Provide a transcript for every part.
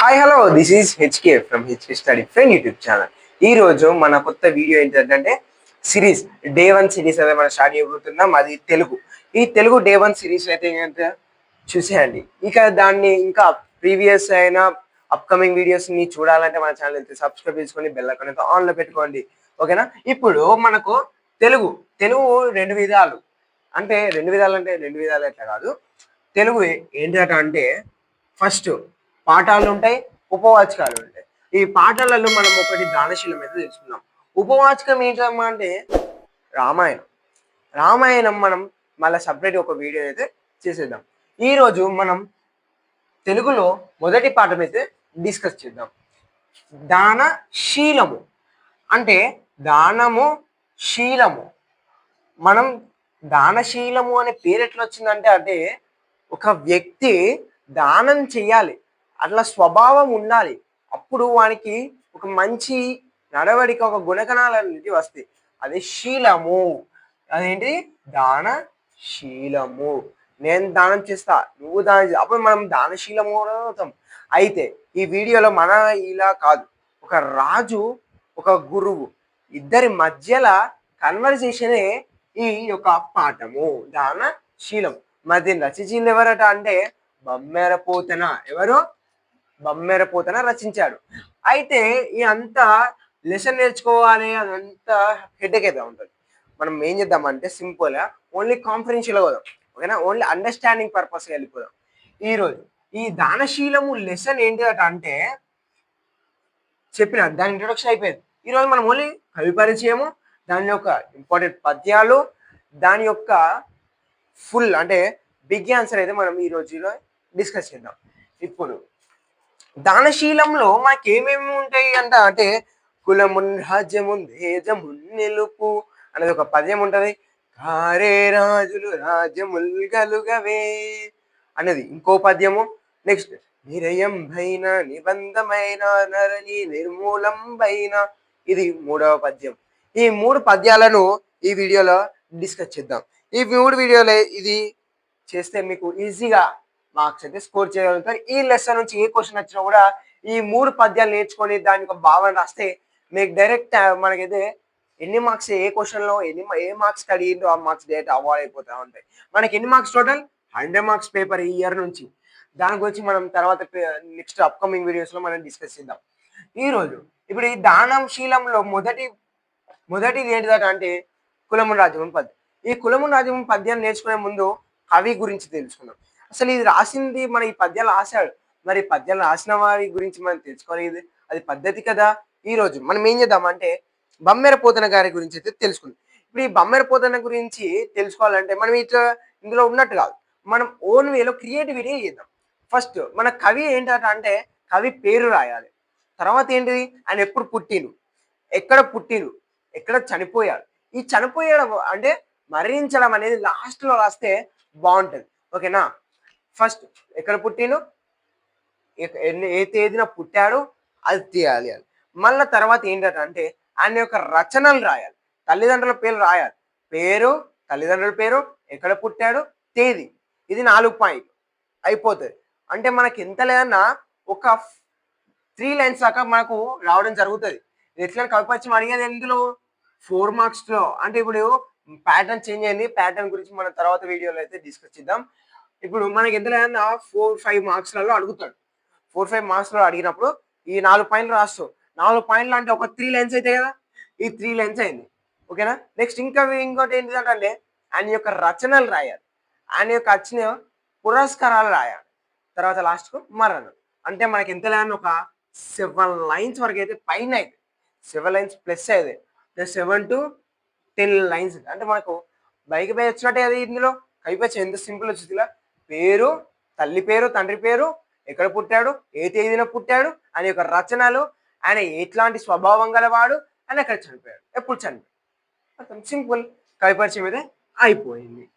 Hi hello this is HK from HK study friend YouTube channel ఈ రోజు మన కొత్త వీడియో ఏంటంటే సిరీస్ డే వన్ సిరీస్ అనేది మనం స్టార్ట్ చేయబోతున్నాం. అది తెలుగు. ఈ తెలుగు డే వన్ సిరీస్ అయితే ఏంటంటే చూసేయండి. ఇక దాన్ని ఇంకా ప్రీవియస్ అయిన అప్కమింగ్ వీడియోస్ని చూడాలంటే మన ఛానల్ అయితే సబ్స్క్రైబ్ చేసుకొని బెల్ ఐకాన్ అయితే ఆన్లో పెట్టుకోండి. ఓకేనా ఇప్పుడు మనకు తెలుగు తెలుగు రెండు విధాలు. అంటే రెండు విధాలు అంటే రెండు విధాలు ఎట్లా కాదు. తెలుగు ఏంటంటే అంటే ఫస్ట్ పాఠాలు ఉంటాయి ఉపవాచకాలు ఉంటాయి. ఈ పాఠాలలో మనం ఒకటి దానశీలం అయితే తెలుసుకుందాం. ఉపవాచకం ఏంటమ్మా అంటే రామాయణం. రామాయణం మనం మళ్ళీ సపరేట్ ఒక వీడియో అయితే చేసేద్దాం. ఈరోజు మనం తెలుగులో మొదటి పాఠం అయితే డిస్కస్ చేద్దాం. దానశీలము. అంటే దానము శీలము. మనం దానశీలము అనే పేరు ఎట్లా వచ్చిందంటే అంటే ఒక వ్యక్తి దానం చేయాలి. అట్లా స్వభావం ఉండాలి. అప్పుడు వానికి ఒక మంచి నడవడిక ఒక గుణగణాలు అనేది వస్తాయి. అది శీలము. అదేంటి? దాన శీలము. నేను దానం చేస్తా నువ్వు దానం అప్పుడు మనం దానశీలము అవుతాం. అయితే ఈ వీడియోలో మన ఇలా కాదు. ఒక రాజు ఒక గురువు ఇద్దరి మధ్యల కన్వర్జేషనే ఈ యొక్క పాఠము. దానశీలం మరి రచించింది ఎవరట అంటే బమ్మెర ఎవరు? బమ్మెర పోతన రచించాడు. అయితే ఈ అంతా లెసన్ నేర్చుకోవాలి అదంతా హెడేక్ అయితే ఉంటుంది. మనం ఏం చేద్దామంటే సింపుల్గా ఓన్లీ కాన్ఫరెన్షియల్ పోదాం. ఓకేనా? ఓన్లీ అండర్స్టాండింగ్ పర్పస్గా వెళ్ళిపోదాం. ఈరోజు ఈ దానశీలము లెసన్ ఏంటి అంటే చెప్పిన దాని ఇంట్రొడక్షన్ అయిపోయింది. ఈరోజు మనం ఓన్లీ కవి పరిచయము దాని యొక్క ఇంపార్టెంట్ పద్యాలు దాని యొక్క ఫుల్ అంటే బిగ్ ఆన్సర్ అయితే మనం ఈ రోజులో డిస్కస్ చేద్దాం. ఇప్పుడు దానశీలంలో మనకి ఏమేమి ఉంటాయి అంట? అంటే కులమున్ రాజ్యమున్ తేజమున్ నిలుపు అనేది ఒక పద్యం ఉంటుంది. కారే రాజులు రాజ్యముల్ గలుగవే అనేది ఇంకో పద్యము. నెక్స్ట్ నిరయంబైన నిబంధమైన నరని నిర్మూలంబైన ఇది మూడవ పద్యం. ఈ మూడు పద్యాలను ఈ వీడియోలో డిస్కస్ చేద్దాం. ఈ మూడు వీడియోలో ఇది చేస్తే మీకు ఈజీగా మార్క్స్ అయితే స్కోర్ చేయగలుగుతారు. ఈ లెసన్ నుంచి ఏ క్వశ్చన్ వచ్చినా కూడా ఈ మూడు పద్యాలు నేర్చుకొని దాని ఒక భావన రాస్తే మీకు డైరెక్ట్ మనకైతే ఎన్ని మార్క్స్ ఏ క్వశ్చన్లో ఎన్ని ఏ మార్క్స్ అడిగిందో ఆ మార్క్స్ డైరెక్ట్ అవార్డ్ అయిపోతూ ఉంటాయి. మనకి ఎన్ని marks total hundred marks paper ఈ ఇయర్ నుంచి. దాని గురించి మనం తర్వాత నెక్స్ట్ అప్కమింగ్ వీడియోస్లో మనం డిస్కస్ చేద్దాం. ఈరోజు ఇప్పుడు ఈ దానంశీలంలో మొదటి మొదటిది ఏంటిదట అంటే కులము రాజ్యం పద్యం ఈ కులము రాజ్యం పద్యాన్ని నేర్చుకునే ముందు కవి గురించి తెలుసుకుందాం. అసలు ఇది రాసింది మన ఈ పద్యాలు రాశాడు. మరి ఈ పద్యాలు రాసిన వారి గురించి మనం తెలుసుకోలేదు. అది పద్ధతి కదా? ఈ రోజు మనం ఏం చేద్దామంటే బమ్మెర పోతన గారి గురించి అయితే తెలుసుకుందాం. ఇప్పుడు ఈ బమ్మెర పోతన గురించి తెలుసుకోవాలంటే మనం ఇట్లా ఇందులో ఉన్నట్టు కాదు. మనం ఓన్ వేలో క్రియేటివిటీ చేద్దాం. ఫస్ట్ మన కవి ఏంటంట అంటే కవి పేరు రాయాలి. తర్వాత ఏంటిది? ఆయన ఎప్పుడు పుట్టిను ఎక్కడ పుట్టిను ఎక్కడ చనిపోయాడు? ఈ చనిపోయడం అంటే మరణించడం అనేది లాస్ట్లో రాస్తే బాగుంటుంది. ఓకేనా ఫస్ట్ ఎక్కడ పుట్టిను ఎన్ని- ఏ తేదీన పుట్టాడు? అది తీయాలి అని. మళ్ళీ తర్వాత ఏంటంటే ఆయన యొక్క రచనలు రాయాలి. తల్లిదండ్రుల పేరు రాయాలి. పేరు తల్లిదండ్రుల పేరు ఎక్కడ పుట్టాడు? తేదీ. ఇది నాలుగు పాయింట్ అయిపోతుంది. అంటే మనకి ఎంత లేదన్నా ఒక త్రీ లైన్స్ దాకా మనకు రావడం జరుగుతుంది. ఎట్లా కవిపరిచయం అడిగేది ఎందులో? ఫోర్ మార్క్స్లో. అంటే ఇప్పుడు ప్యాటర్న్ చేంజ్ అయింది. ప్యాటర్న్ గురించి మనం తర్వాత వీడియోలో అయితే డిస్కస్ చేద్దాం. ఇప్పుడు మనకి ఎంత లేదన్నా ఫోర్ ఫైవ్ మార్క్స్లలో అడుగుతాడు. ఫోర్ ఫైవ్ మార్క్స్లో అడిగినప్పుడు ఈ నాలుగు పాయింట్లు రాస్తావు నాలుగు పాయింట్లు అంటే ఒక త్రీ లైన్స్ అయితే కదా? ఈ త్రీ లైన్స్ అయింది. ఓకేనా నెక్స్ట్ ఇంకా ఇంకోటి ఏంటిదంటే ఆయన యొక్క రచనలు రాయాలి. ఆయన యొక్క వచ్చిన పురస్కారాలు రాయాలి. తర్వాత లాస్ట్కు మరణం. అంటే మనకి ఎంత లేని ఒక సెవెన్ లైన్స్ వరకు అయితే పైన అయితే సెవెన్ లైన్స్ ప్లస్ అయితే సెవెన్ టు టెన్ లైన్స్ అంటే మనకు బైక్ పై వచ్చినట్టే అది ఇందులో. కైపచ్చి ఎంత సింపుల్ వచ్చిందిలా? పేరు తల్లి పేరు తండ్రి పేరు ఎక్కడ పుట్టాడు ఏ తేదీన పుట్టాడు ఆయన యొక్క రచనలు ఆయన ఎట్లాంటి స్వభావం గలవాడు ఆయన ఎక్కడ చనిపోయాడు. ఎప్పుడు చనిపోయాడు? సింపుల్ కవిపరిచయం అయితే అయిపోయింది.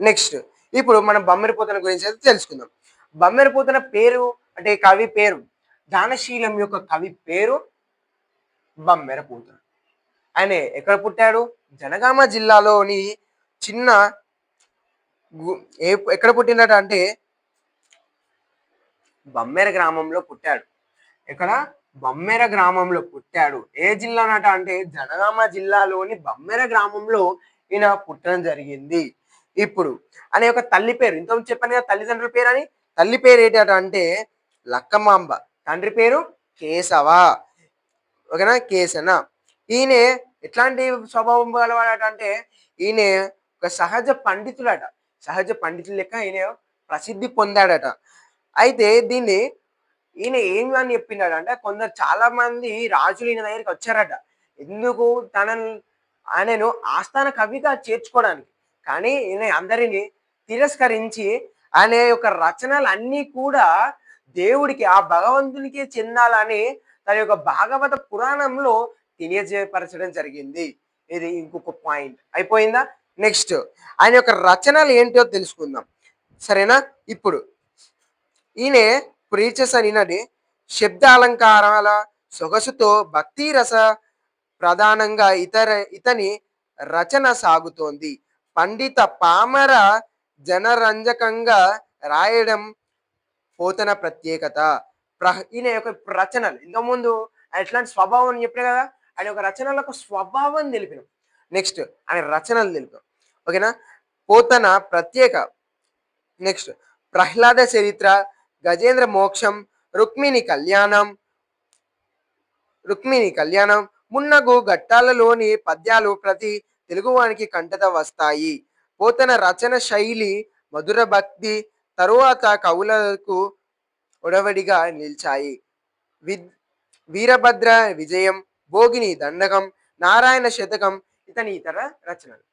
నెక్స్ట్ ఇప్పుడు మనం బమ్మెరపోతన గురించి అయితే తెలుసుకుందాం. బమ్మెరపోతన పేరు అంటే కవి పేరు. దానశీలం యొక్క కవి పేరు బమ్మెరపోతన. ఆయన ఎక్కడ పుట్టాడు? జనగామ జిల్లాలోని చిన్న ఏ ఎక్కడ పుట్టినట అంటే బమ్మెర గ్రామంలో పుట్టాడు. ఇక్కడ బమ్మెర గ్రామంలో పుట్టాడు. ఏ జిల్లానట అంటే జనగామ జిల్లాలోని బమ్మెర గ్రామంలో ఈయన పుట్టడం జరిగింది. ఇప్పుడు అనే ఒక తల్లి పేరు ఇంత చెప్పాను కదా తల్లిదండ్రుల పేరు అని? తల్లి పేరు ఏంటట అంటే లక్కమాంబ తండ్రి పేరు కేశవ. ఓకేనా? కేశన. ఈయన ఎట్లాంటి స్వభావం గలవాడట అంటే ఈయన ఒక సహజ పండితుడట. సహజ పండితుల లెక్క ఈయన ప్రసిద్ధి పొందాడట. అయితే దీన్ని ఈయన ఏం అని చెప్పిండాడంటే కొందరు చాలా మంది రాజులు ఈయన దగ్గరికి వచ్చారట. ఎందుకు తన ఆయనను ఆస్థాన కవిగా చేర్చుకోవడానికి. కానీ ఈయన అందరిని తిరస్కరించి ఆయన యొక్క రచనలు అన్నీ కూడా దేవుడికి ఆ భగవంతునికి చెందాలని తన యొక్క భాగవత పురాణంలో తెలియజేయపరచడం జరిగింది. ఇది ఇంకొక పాయింట్. అయిపోయిందా? నెక్స్ట్ ఆయన యొక్క రచనలు ఏంటో తెలుసుకుందాం. సరేనా? ఇప్పుడు ఈయన ప్రీచస్ అనినది శబ్ద అలంకారాల సొగసుతో భక్తి రస ప్రధానంగా ఇతర ఇతని రచన సాగుతోంది. పండిత పామర జనరంజకంగా రాయడం పోతన ప్రత్యేకత. ప్ర ఈయన యొక్క రచనలు. ఇంతకుముందు ఆయన ఎట్లాంటి స్వభావం అని చెప్పిన కదా ఆయన యొక్క రచనలకు స్వభావం తెలిపిన. నెక్స్ట్ ఆయన రచనలు తెలిపాం ఓకేనా? పోతన ప్రత్యేక. నెక్స్ట్ ప్రహ్లాద చరిత్ర గజేంద్ర మోక్షం రుక్మిణి కళ్యాణం రుక్మిణి కళ్యాణం మున్నగు ఘట్టాలలోని పద్యాలు ప్రతి తెలుగువానికి కంటత వస్తాయి. పోతన రచన శైలి మధుర భక్తి తరువాత కవులకు ఒడవడిగా నిలిచాయి. వి వీరభద్ర విజయం భోగిని దండకం నారాయణ శతకం ఇతని ఇతర రచనలు